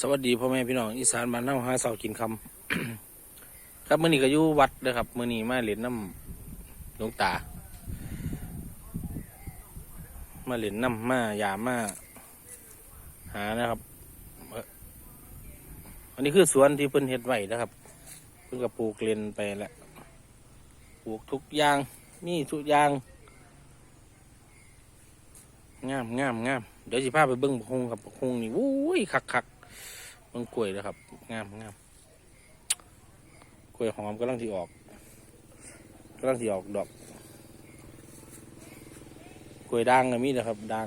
สวัสดีพ่อแม่พี่น้องอีสานบ้านน้ำหาเสากินคำครับมื่อนี้ก็อยู่วัดนะครับมื่อนี้มาเล่นน้ำหลวงตา มาเล่นน้ำมายามมาหานะครับอันนี้คือสวนที่เพิ่นเฮ็ดไว้นะครับ เพิ่นก็ปลูกเลนไปแล้วปลูกทุกอย่างมีทุกอย่างงามงามงามเดี๋ยวสิพาไปเบิ้งบกฮุงครับบกฮุงนี่วุ้ยคักคัก ต้นกล้วยนะครับ งามงามกล้วยหอมกำลังที่ออกกำลังที่ออกดอกกล้วยด่างก็มีนะครับด่าง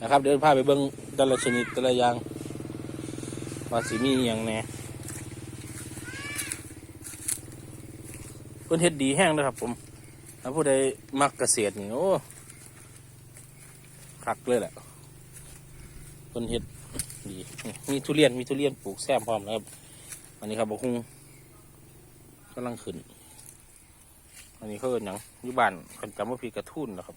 นะครับ เดินพาไปเบิ้งแต่ละชนิดแต่ละอย่างว่าสิมีอย่างแน่เพิ่นเฮ็ดดีแห้งนะครับ ผมถ้าผู้ใดมักเกษตรนี่โอ้คักเลยแหละเพิ่นเฮ็ด ดีมีทุเรียนมีทุเรียนปลูกแซมพร้อมนะครับอันนี้ครับบกฮุงกำลังขึ้น อันนี้เขาเอินหยังยู่บ้านคนจำว่าพีกระทุ่นนะครับ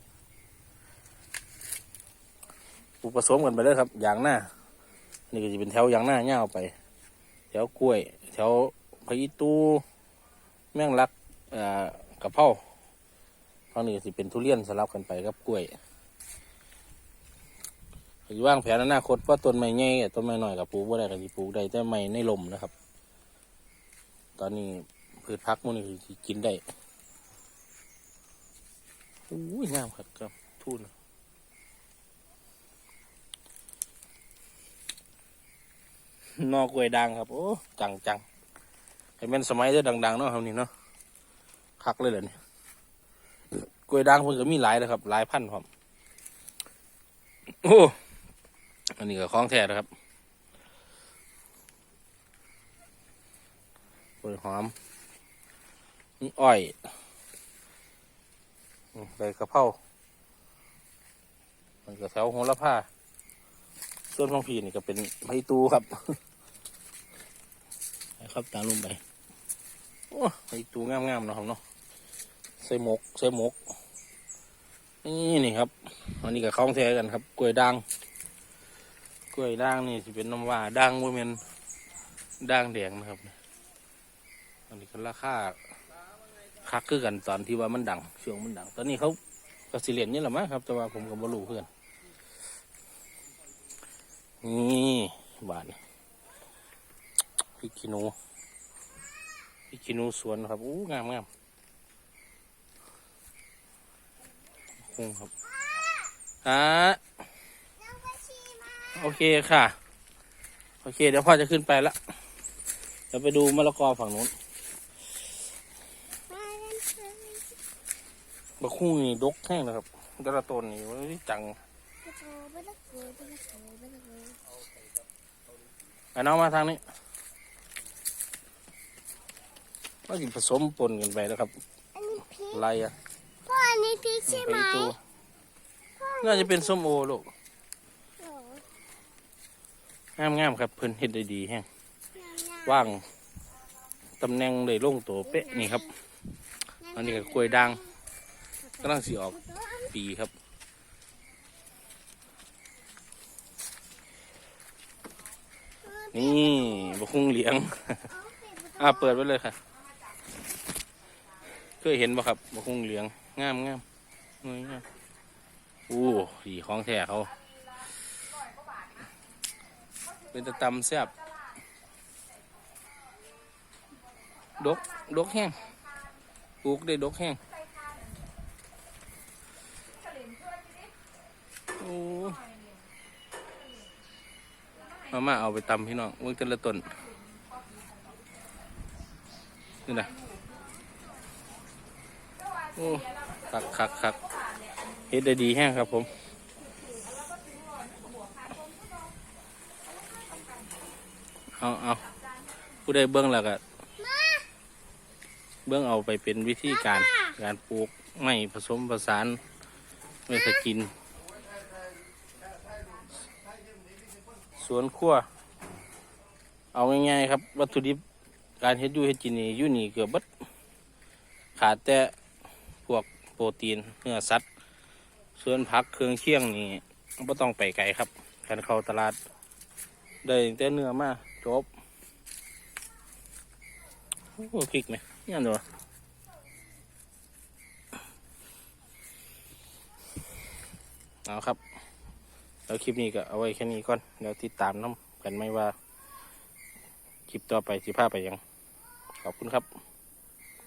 ปลูกผสมกันไปเลยครับยางหน้าอันนี้ก็จะเป็นแถวยางหน้าเง่าไป แถวกล้วย แถวพะยิตูแมงลักกระเพราทางนี้ก็จะเป็นทุเรียนสลับกันไปกับกล้วย อยู่ว่างแผนอนาคตว่าต้นไม้ใหญ่กับต้นไม้น้อยกับปลูกบ่ได้กับที่ปลูกได้แต่ไม้ในลมนะครับ ตอนนี้พืชพักมันนี่คือสิกินได้อุ้ยงามครับครับทุ่นนอกกล้วยดังครับ โอ้จังจังให้เป็นสมัยเด้อดังๆเนาะครับนี่เนาะคักเลยเหรอเนี่ยกล้วยดังเพิ่นก็มีหลายนะครับ หลายพันครับโอ้ อันนี้ก็คล้องแท้นะครับกล้วยหอมนี่อ้อยใบกระเพรามันก็แถวโหระพาส่วนของพีนี่ก็เป็นไม้ตูครับนะครับตามลงไปโอ้ไม้ตูงามๆเนาะครับเนาะใส่หมกใส่หมกนี่นี่ครับ อันนี้ก็คล้องแท้กันครับ กล้วยด่าง กล้วยด่างนี่สิเป็นน้ำว่าด่างว่าเป็นด่างแดงนะครับ อันนี้ก็ราคาคักคือกันตอนที่ว่ามันดังช่วงมันดัง ตอนนี้เขาก็สิเลียนนี่แหละมั้งครับ แต่ว่าผมก็บ่รู้เพื่อนนี่บาทนี่พริกขี้หนูพริกขี้หนูสวนครับอู้งามงามคงครับฮะ โอเคค่ะ โอเค เดี๋ยวพ่อจะขึ้นไปละเดี๋ยวไปดูมะละกอฝั่งนู้นบะคุ้งนี่ดกแห้งนะครับแต่ละต้นนี่มันจังไอ้น้องมาทางนี้ก็สิผสมปนกันไปแล้วครับอันนี้พริกไรอะพ่ออันนี้พริกใช่ไหมไปตัวน่าจะเป็นส้มโอลูก โอ้งามๆครับเพิ่นเฮ็ดได้ดีแฮงงามว่างตำแหน่งได้ลงตัวเป๊ะนี่ครับ อันนี้ก็กล้วยด่างกำลังสิออกปีครับนี่บะคุ้งเหลียง อ่าเปิดไว้เลยค่ะ เคยเห็นบ่ครับบะคุ้งเหลียง งามงามงามงาม อู้ดีของแท้เขา เป็นตะตำแซ่บดก ดกแห้งปลูกได้ดกแห้งโอ้มามาเอาไปตำพี่น้องเมื่อแต่ละต้นนี่นะโอ้คักคักคักเฮ็ดได้ดีแห้งครับผม เอาเอาผู้ใดเบื้องแล้วก็เบื้องเอาไปเป็นวิธีการการปลูกไม่ผสมผสานไม่สกิน สวนครัวเอาง่ายๆครับ วัตถุดิบการเฮ็ดอยูเฮ็ดกินนี่อยู่นี่เกือบเบัดขาดแต่พวกโปรตีนเนื้อสัตว์ส่วนผักเครื่องเคียงนี่ไม่ต้องไปไกลครับการเข้าตลาด ได้ตั้งแต่เนื้อมาจบโอ้พริกไหมนี่อังเดียวเอาครับ แล้วคลิปนี้ก็เอาไว้แค่นี้ก่อน แล้วติดตามน้ำกันไหมว่า คลิปต่อไปสิภาไปยัง ขอบคุณครับ